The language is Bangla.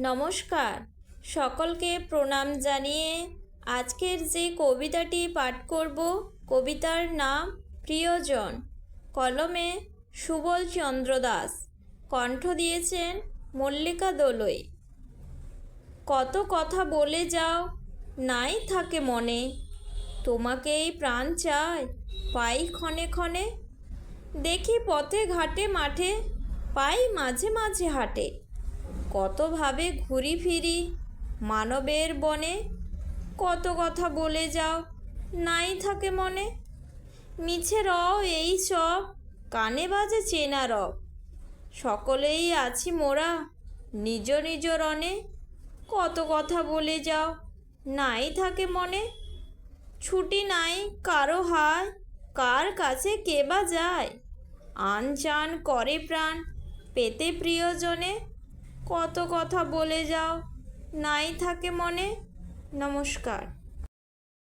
নমস্কার। সকলকে প্রণাম জানিয়ে আজকের যে কবিতাটি পাঠ করব, কবিতার নাম প্রিয়জন। কলমে সুবল চন্দ্র দাস। কণ্ঠ দিয়েছেন মল্লিকা দোলই। কত কথা বলে যাও, নাই থাকে মনে। তোমাকেই প্রাণ চায় পাই ক্ষণে ক্ষণে। দেখি পথে ঘাটে মাঠে, পাই মাঝে মাঝে হাটে। কতভাবে ঘুরি ফিরি মানবের বনে? কত কথা বলে যাও, নাই থাকে মনে। মিছে রও এই সব, কানে বাজে চেনা রব। সকলেই আছি মোরা, নিজ নিজ রনে কত কথা বলে যাও, নাই থাকে মনে। ছুটি নাই কারও হায়, কার কাছে কে বা যায়? আন চান করে প্রাণ পেতে প্রিয়জনে। কত কথা বলে যাও। নাই থাকে মনে। নমস্কার।